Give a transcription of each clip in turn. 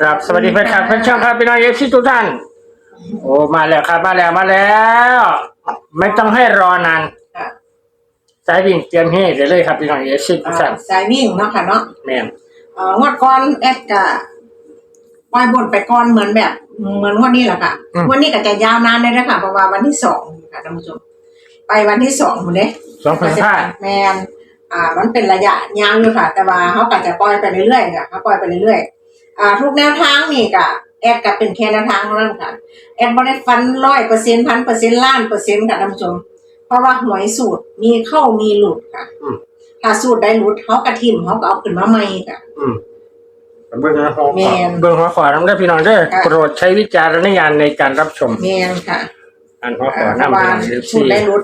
ครับสวัสดีแฟนคลับแฟนช่องครับพี่น้องเอฟซีทุกท่าน โอ้มาแล้วครับมาแล้วมาแล้ว ไม่ต้องให้รอนานค่ะสายวิ่งเตรียมให้เดี๋ยวเลยครับพี่น้องเอฟซีทุกท่านสายวิ่งเนาะค่ะเนาะแม่นเอ่องวดก่อนแอดกะปล่อยบนไปก่อนเหมือนแบบ เหมือนงวันนี้แหละค่ะงวันนี้ก็จะยาวนานเลยนะคะเพราะว่าวันที่สองค่ะท่านผู้ชม ไปวันที่สองหมดเลยสองพันห้าแมนอ่า มันเป็นระยะยาวอยู่ค่ะ แต่ว่าเขาก็จะปล่อยไปเรื่อยๆค่ะเขาปล่อยไปเรื่อยๆ อ่าทุกแนวทางนี่ก็แอดก็เป็นแค่แนวทางเท่านั้นค่ะ แอดไม่ได้ฟันร้อยเปอร์เซ็นต์พันเปอร์เซ็นต์ล้านเปอร์เซ็นต์ค่ะท่านผู้ชม เพราะว่าหวยสูตรมีเข้ามีหลุดค่ะถ้าสูตรได้หลุดเขากระทิมเขาก็เอาขึ้นมาใหม่ค่ะ อืมเบื้องหัวขอแม่นเบื้องหัวขอน้ำได้อพี่น้องเด้อค่ะ โปรดใช้วิจารณญาณในการรับชมแมนค่ะอันหัวขอเพน้ำราะพี่ว่าน้องเอฟสูซีตรได้หลุด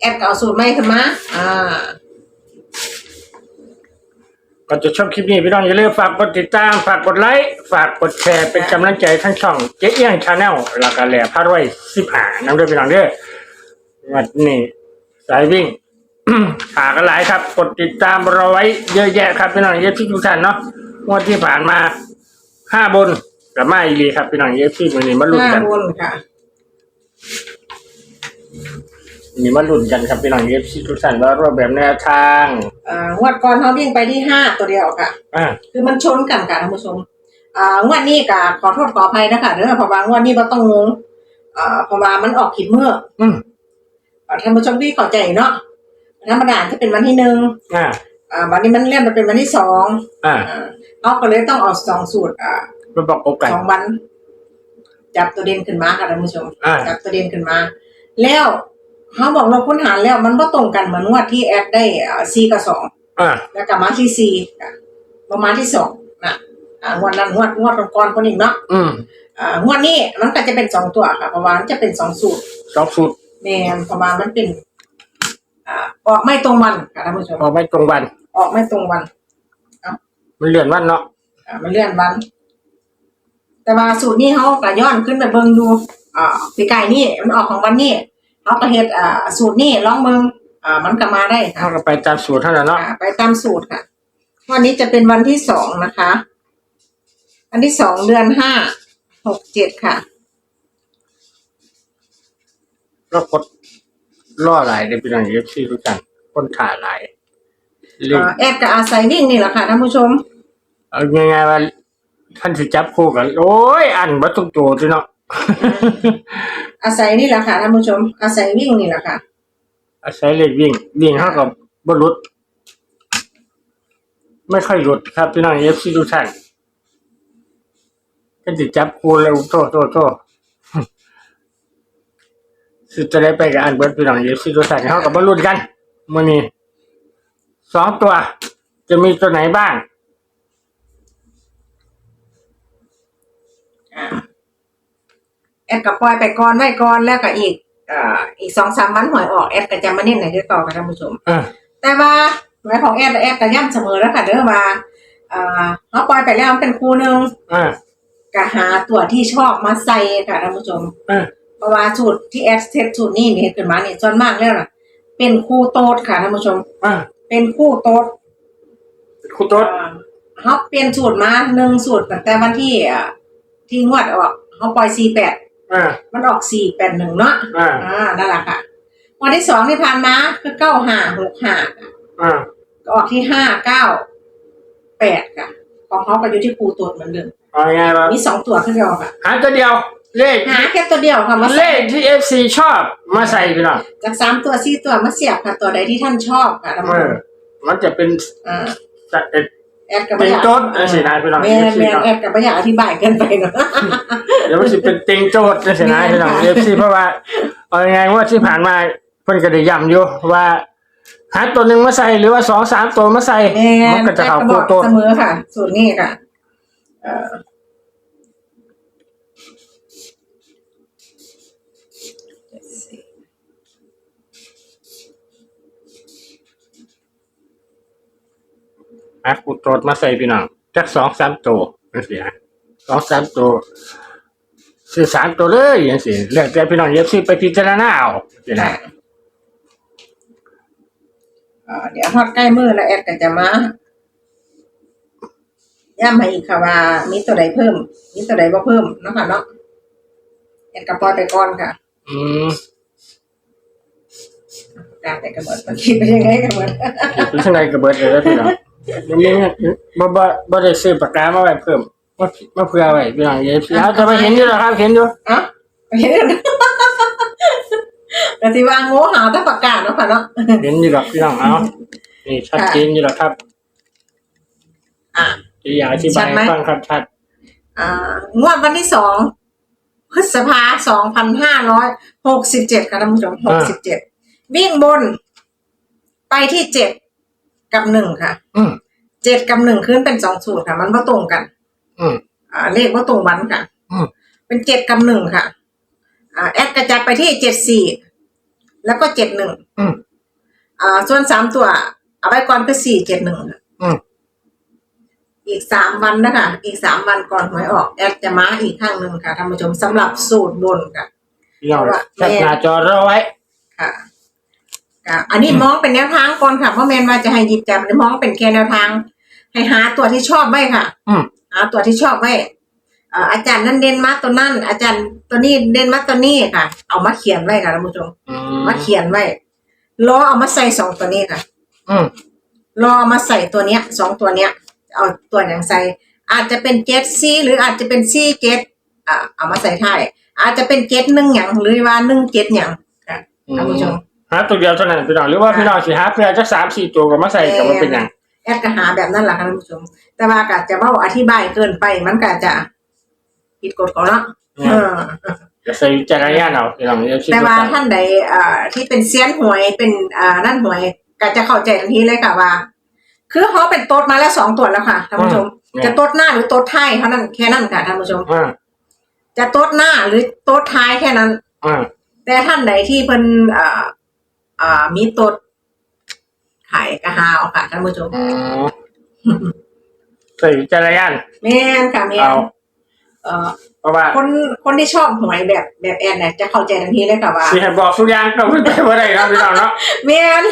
แอดก็เอาสูตรใหม่ขึ้นมาอ่า ก่อนจะชมคลิปนี้พี่น้องอย่าลืมฝากกดติดตามฝากกดไลค์ฝากกดแชร์เป็นกำลังใจทั้งช่องเจ๊เอี้ยงชาแนลแล้วก็แหล่พารวยสิบหาน้ำด้วยพี่น้องเด้อวันนี้สายวิ่ง หากันหลายครับ กดติดตามเราไว้เยอะแยะครับพี่น้องเยอะที่ทุกท่านเนาะงวดที่ผ่านมาห้าบนกับมาอีรีครับพี่น้องเยอะที่มือนี้มาลุ้นห้ากันวนค่ะ มีมาลุ้นกันครับพี่น้องเยอะที่ทุกท่านว่ารูปแบบแนวทาง อ่างวดก่อนเขาวิ่งไปที่ห้าตัวเดียวค่ะ อ่าคือมันชนกันค่ะท่านผู้ชมอ่างวดนี้ก็ขอโทษขออภัยนะคะเด้อเพราะว่างวดนี้เราต้องงงอ่าเพราะว่ามันออกผิดเมื่ออืมอ่าท่านผู้ชมที่เข้าใจเนาะธรรมดาจะเป็นวันที่หนึ่งอ่าอ่าวันนี้มันเลื่อนมาเป็นวันที่สองอ่าอ่าเขาก็เลยต้องเอาสองสูตรอ่ามาประกบกัน สองวัน จับตัวเด่นขึ้นมาค่ะท่านผู้ชม อ่า จับตัวเด่นขึ้นมา แล้ว เขาบอกเราค้นหาแล้วมันก็ตรงกันเหมือนงวดที่แอดได้ซีกับสองอ่าแล้วกลับมาที่ซีประมาณที่สองนะอ่างวดนั้นงวดงวดก่อนๆคนอีกเนาะอืมอ่างวดนี้มันก็จะเป็นสองตัวค่ะเพราะว่ามันจะเป็นสองสูตรสองสูตรแมนเพราะว่ามันเป็นอ่าออกไม่ตรงวันค่ะท่านผู้ชมออกไปตรงวัน ออกไม่ตรงวันมันเลื่อนวันเนาะอ่ามันเลื่อนวัน แต่ว่าสูตรนี้เขาก็ย้อนขึ้นไปเบิ่งดูอ่าปีกายนี่มันออกของวันนี้ เขาก็เฮ็ดอ่าสูตรนี้ลองเบิ่งอ่ามันก็มาได้ค่ะถ้าเราไปตามสูตรเท่านั้นเนาะอ่าไปตามสูตรค่ะวันนี้จะเป็นวันที่สองนะคะวันที่สองเดือนห้าหกเจ็ดค่ะก็กดล่อหลายในพี่น้องเอฟซีทุกท่านคนถ่ายหลายเล่นอ่าแอดกับอาศัยวิ่งนี่แหละค่ะท่านผู้ชม เอาง่ายๆว่าท่านสิจับคู่กัน โอ้ย อันวัตถุตัวที่เนาะ อาศัยนี่แหละค่ะท่านผู้ชม อาศัยวิ่งนี่แหละค่ะ อาศัยเล่นวิ่ง วิ่งเท่ากับบรุษไม่ค่อยหลุดครับพี่น้องเอฟซีทุกท่านท่านสิจับคู่แล้วโทษโทษโทษสุดจะได้ไปกับอันเบิร์ดพี่น้องเอฟซีทุกท่านเท่ากับบรุษกันมื่อนี้สองตัว จะมีตัวไหนบ้าง แอดกับปล่อยไปก่อนไว้ก่อนแล้วก็อีกอ่าอีกสองสามวันหวยออกแอดก็จะมาเน้นไหนเดี๋ยวต่อค่ะท่านผู้ชมเออแต่ว่าหวยของแอดแอดก็ย้ำเสมอแล้วค่ะเด้อว่าอ่าเขาปล่อยไปแล้วมันเป็นคู่หนึ่งเออก็หาตัวที่ชอบมาใส่ค่ะท่านผู้ชมเออเพราะว่าสูตรที่แอดเทสสูตรนี่นี่เห็นขึ้นมาเนี่ยส่วนมากแล้วล่ะ เป็นคู่โต๊ดค่ะท่านผู้ชมเออเป็นคู่โต๊ดคุณโต๊ดอ่าเขาเปลี่ยนสูตรมาหนึ่งสูตรตั้งแต่วันที่อ่าที่งวดออกเขาปล่อยสี่แปดเออมันออกสี่แปดหนึ่งเนาะอ่า อ่านั่นแหละค่ะวันที่สองที่ผ่านมาคือเก้าห้าหกห้าอ่าก็ออกที่ห้าเก้าแปดค่ะ ของเขาก็อยู่ที่ครูตัวเหมือนเดิมเอาไงล่ะมีสองตัวขึ้นเดียวค่ะหาตัวเดียว เลข หาแค่ตัวเดียวค่ะมาเลใส่ขที่เอฟซีชอบมาใส่พี่น้องจากสามตัวสี่ตัวมาเสียบค่ะ ตัวใดที่ท่านชอบค่ะท่านเอผู้ชอมมันจะเป็นอ่า จะเป็น แอดกับเป็นโจทย์นะสินะพี่น้องแม่นแม่นแอดกับไม่อยากอธิบายเกินไปเนาะเดี๋ยวมันจะเป็นเต็งโจทย์นะสินะแม่นพี่น้องค่ะเอฟซีเพราะว่าเอาไงว่าที่ผ่านมาเพิ่นก็ได้ย้ำอยู่ว่าหาตัวหนึ่งมาใส่หรือว่าสองสามตัวมาใส่แม่มันนก็จะแอดเข้าก็บคู่อกโตัวเสมอค่ะสูตรนี้ค่ะ อ่อหาคู่โตัวมาใส่พี่น้องจักสองสามตัวนั่นสิฮะสองสามตัวสื่อสามตัวเลยอย่างสิเลือกแต่พี่น้องเอฟซีไปพิจารณาเอาสินะเอ่อเดี๋ยวทอดใกล้มือแล้วแอดก็จะมาย้ำให้อีกค่ะว่ามีตัวใดเพิ่ม มีตัวใดบ่เพิ่มเนาะค่ะเนาะแอดกับปล่อยไปก่อนค่ะ อืมการแต่กระเบิดมันคิดไปยังไงกระเบิดเป็นจังไดก็เบิดเลยแล้วพี่น้อง มันมีเงินบ่บ่บ่ได้ซื้อปากกามาไว้เพิ่มมามาเพื่อไว้พี่น้องอย่าสิเอาจะไปเห็นอยู่แล้วครับเห็นอยู่อะเห็นแต่ที่ว่าโง่หาแต่ประกาศเนาะค่ะเนาะเห็นอยู่หรอกพี่น้องเอานี่ชัดเจนอยู่หรอกครับอะจะอยากอธิบายให้ฟังครับชัดอ่างวดวันที่สองพฤษภาสองพันห้าร้อยหกสิบเจ็ดค่ะท่านผู้ชมหกสิบเจ็ดวิ่งบน ไปที่เจ็ด กับหนึ่งค่ะอืมเจ็ดกับหนึ่งขึ้นเป็นสองสูตรค่ะ มันไม่ตรงกัน อืม อ่าเลขว่าตรงวันค่ะอืม เป็นเจ็ดกับหนึ่งค่ะ อ่าแอดกระจายไปที่เจ็ดสี่แล้วก็เจ็ดหนึ่งอืม อ่าส่วนสามตัว เอาไว้ก่อนคือสี่เจ็ดหนึ่งอืม อีกสามวันนะคะอีกสามวันก่อนหวยออก แอดจะมาอีกครั้งหนึ่งค่ะท่านผู้ชมสำหรับสูตรบนค่ะ พี่น้องว่าแคปหน้าจอรอไว้ ค่ะค่ะ อันนี้มองเป็นแนวทางก่อนค่ะเพราะแมนว่าจะให้หยิบจับมองเป็นแค่แนวทาง ให้หาตัวที่ชอบไว้ค่ะอืมหาตัวที่ชอบไว้เอ่ออาจารย์นั่นเด่นมาตัวนั่นอาจารย์ตัวนี้เด่นมาตัวนี้ค่ะ เอามาเขียนไว้ค่ะท่านผู้ชมอืมมาเขียนไว้ล้อเอามาใส่สองตัวนี้ค่ะอืมรอมาใส่ตัวเนี้ยสองตัวเนี้ย เอาตัวอย่างใส่ อาจจะเป็นเจ็ดซีหรืออาจจะเป็นซีเจ็ดอ่าเอามาใส่ท้ายอาจจะเป็นเจ็ดหนึ่งอย่างหรือว่าหนึ่งเจ็ดอย่างค่ะท่านผู้ชม หาตัวเดียวเท่านั้นพี่น้องหรือว่าพี่น้องสิหาเพื่อจะสามสี่ตัวก็มาใส่กับมันเป็นอย่างแอดก็หาแบบนั้นแหละค่ะท่านผู้ชม แต่ว่าก็จะเว่าอธิบายเกินไปมันก็จะผิดกฎเขาเนาะเออ จะใส่วิจารณญาณเอาพี่น้องอย่าคิดแต่ว่าว่าท่านใดอ่าที่เป็นเซียนหวยเป็นอ่านั่นหวยก็จะเข้าใจทันทีเลยค่ะว่า คือเขาเป็นโต๊ดมาแล้วสองตัวแล้วค่ะท่านผู้ชม จะโต๊ดหน้าหรือโต๊ดท้ายเท่านั้นแค่นั้นค่ะท่านผู้ชม อ่าจะโต๊ดหน้าหรือโต๊ดท้ายแค่นั้น อ่าแต่ท่านใดที่เพิ่นอ่า อ่ามีโต๊ดขายกระหาวค่ะท่านผู้ชมอืมใส่วิจารณญาณแม่นค่ะแม่นเอาเอ่อเพราะว่าคนคนที่ชอบหวยแบบแบบแอนเนี่ยจะเข้าใจทันทีเลยค่ะว่า สิให้บอกทุกอย่างก็ไม่ไปว่าได้ครับพี่น้องเนาะแม่น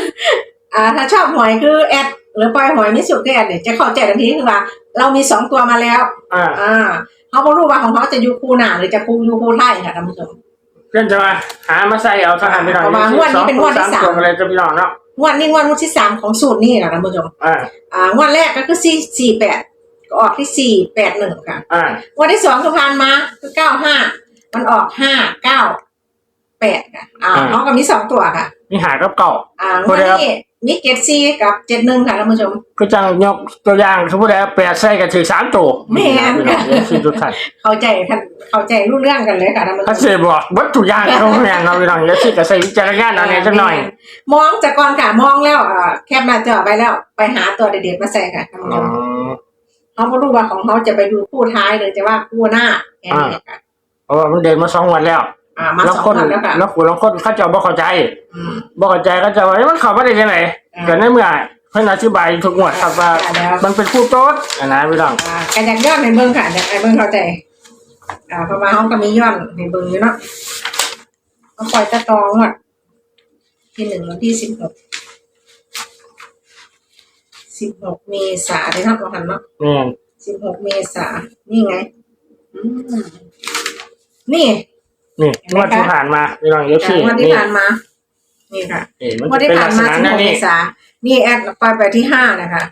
อ่า ถ้าชอบหวยคือแอดหรือปล่อยหวยมิสุคือแอดเนี่ยจะเข้าใจทันทีคือว่า เรามีสองตัวมาแล้ว อ่า อ่าเขาบ่รู้ว่าของเขาจะอยู่คู่หน้าหรือจะคู่อยู่คู่ท้ายค่ะท่านผู้ชม เพื่อนจะมาหามาใส่เอาทหารพี่น้องประมาณงวดนี้เป็นงวดที่สาม ตัวอะไรจะพี่น้องเนาะ งวดนี้งวดงวดที่สามของสูตรนี่ค่ะท่านผู้ชมอ่า อ่างวดแรกก็คือสี่สี่แปดก็ออกที่สี่แปดหนึ่งค่ะอ่า งวดที่สองคือผ่านมาคือเก้าห้ามันออกห้าเก้าแปดค่ะอ่าน้องก็มีสองตัวค่ะ นี่หากับเก่า อ่างวดนี้มีเจ็ดสี่กับเจ็ดหนึ่งค่ะท่านผู้ชมคือจังยกตัวอย่างสมมติว่าแปดใส่กันถือสามตัวแม่น พี่น้องอย่าคิดทุกท่านเข้าใจท่านเข้าใจรู้เรื่องกันเลยค่ะท่านผู้ชถ้าม เสียบอกวัตถุกอย่างเขาแม่นเราพี่น้องอย่าคิดกับใส่วิจารณญาณเอาเนี่ยสักหน่อย มองจากก่อนค่ะมองแล้วอ่าแคบหน้าจอไปแล้วไปหาตัวเด็ดๆมาใส่ค่ะท่านผู้ชอ๋อมเขาไม่รู้ว่าของเขาจะไปดูคู่ท้ายหรือจะว่าคู่หน้าแค่นี้ค่ะเพราะว่ามันเดินมาสองวันแล้ว อ่ามาแล้วสองคนวัน แล้วค่ะแล้วคนแล้วคนเขาจะบ่เข้าใจอืม บ่เข้าใจก็จะว่าเอ๊ะมันเข้ามาได้ยังไงอ่าแต่ในเมื่อเพิ่นอธิบายทุกงวดครับว่าอ่าแล้ว มันเป็นคู่โต๊ดอะนะพี่น้องอ่ากันอยากย้อนในเบิ้งค่ะอยากในเบิ้งเข้าใจ อ่าเพราะว่าเขาก็มีย้อนในเบิ้งอยู่เนาะเขาปล่อยตะตองอะที่หนึ่งวันที่สิบหกสิบหกเมษาได้ทักมาหันเนาะแม่นสิบหกเมษานี่ไง อืมนี่ นี่งวดที่ผ่านมาพี่น้องเอฟซีงวันที่นี่ผ่านมา นี่ค่ะนี่มันงวันจะที่เป็นผ่าลันกษมาณะสิบหนั้นกเมนี่ษานี่แอดไปไปที่ห้านะคะ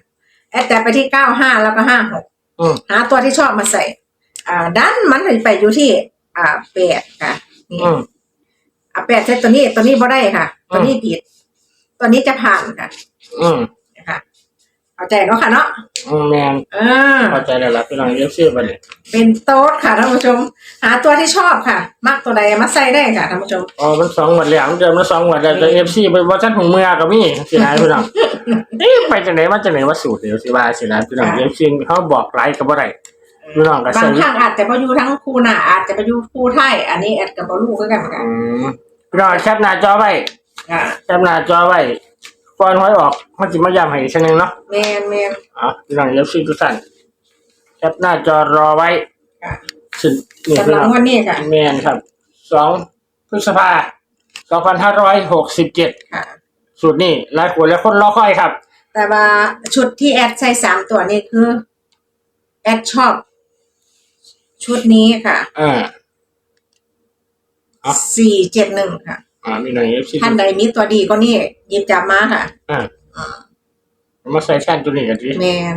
แอดแต่ไปที่เก้าห้าแล้วก็ห้าหกอืมหาตัวที่ชอบมาใส่ อ่าด้านมันไปอยู่ที่ อ่าแปดค่ะ นี่ อืม อ่าแปดเซตตัวนี้ตัวนี้บ่ได้ค่ะ ตัวนี้ผิด ตัวนี้จะผ่านค่ะ อืมนะคะ เอาใจเนาะค่ะเนาะอืมแม่นเออเข้าใจแล้วล่ะพี่น้องเอฟซีบัดนี้เป็นโต๊ดค่ะท่านผู้ชม หาตัวที่ชอบค่ะ มักตัวใดมาใส่ได้ค่ะท่านผู้ชม อ๋อมันสองงวดแล้วมันเดินมาสองงวดแล้วแต่เอฟซีไปบ่ทันของเมือก็มีสินะพี่น้องเอ๊ะไปจังไหนมาจังไหนว่าสูตรเดี๋ยวสิว่าสินะพี่น้องเอฟซีเขาบอกหลายก็บ่ได้พี่น้องก็บาใส่งครั้งอาจจะไปอยู่ทั้งคู่หน้าอาจจะไปอยู่คู่ไทยอันนี้แอดกับบอลูก็กันค่ะอืมพี่น้องแคปหน้าจอไว้อ่า แคปหน้าจอไว้ ก่อนหวยออกเขาสิมาย้ำให้อีกทีนึงเนาะแมนแมนอ๋อพี่น้องเอฟซีทุกท่านแคปหน้าจอรอไว้ค่ะสินี่สำพี่หรับน้องวันนี้ค่ะแมนครับสองพฤษภาสองพันห้าร้อยหกสิบเจ็ดค่ะ สูตรนี้หลายคนและคนรอคอยครับ แต่ว่าชุดที่แอดใส่สามตัวนี่คือแแอดชอบ ชุดนี้ค่ะอ่า อะ สี่เจ็ดหนึ่งค่ะ อ่ามีหน่อยเอฟซีท่านใดมีตัวดีก็นี่หยิบจับมาค่ะ อ่าอ่ามาใส่แท่นตัวนี้กันดิแมน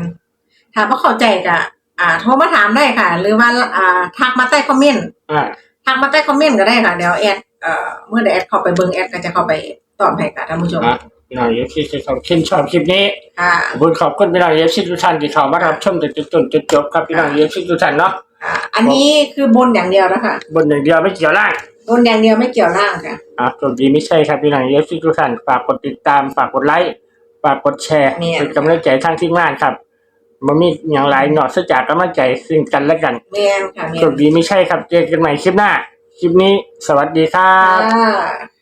ถามว่าเข้าใจกะอ่าโทรมาถามได้ค่ะ หรือว่าอ่าทักมาใต้คอมเมนต์อ่าทักมาใต้คอมเมนต์ก็ได้ค่ะเดี๋ยวแอดเอ่อเมื่อเดี๋ยวแอดเข้าไปเบิ่งแอดก็จะเข้าไปตอบให้ค่ะท่านผู้ชมอะพี่น้องเอฟซีที่เขาขึ้นชอบคลิปนี้ค่ะขอบคุณขอบคุณพี่น้องเอฟซีทุกท่านที่เข้ามารับชมจนจนจนจนจบครับพี่น้องเอฟซีทุกท่านเนาะอ่าอันนี้คือบนอย่างเดียวนะคะบนหนึ่างเดียวไม่เกี่ยวล่าง บนอย่างเดียวไม่เกี่ยวล่างค่ะ อะสวัสดีไม่ใช่ครับพี่น้องเอฟซีทุกท่านฝากกดติดตามฝากกดไลค์ฝากกดแชร์เนี่ย เป็นกำลังใจทางทีมงานครับมันมีอย่างไรหนอดสจากกำลังใจซึ่งกันและกันแมนค่ะแมสวันสดีไม่ใช่ครับเจอกันใหม่คลิปหน้า คลิปนี้สวัสดีครับ ค่ะ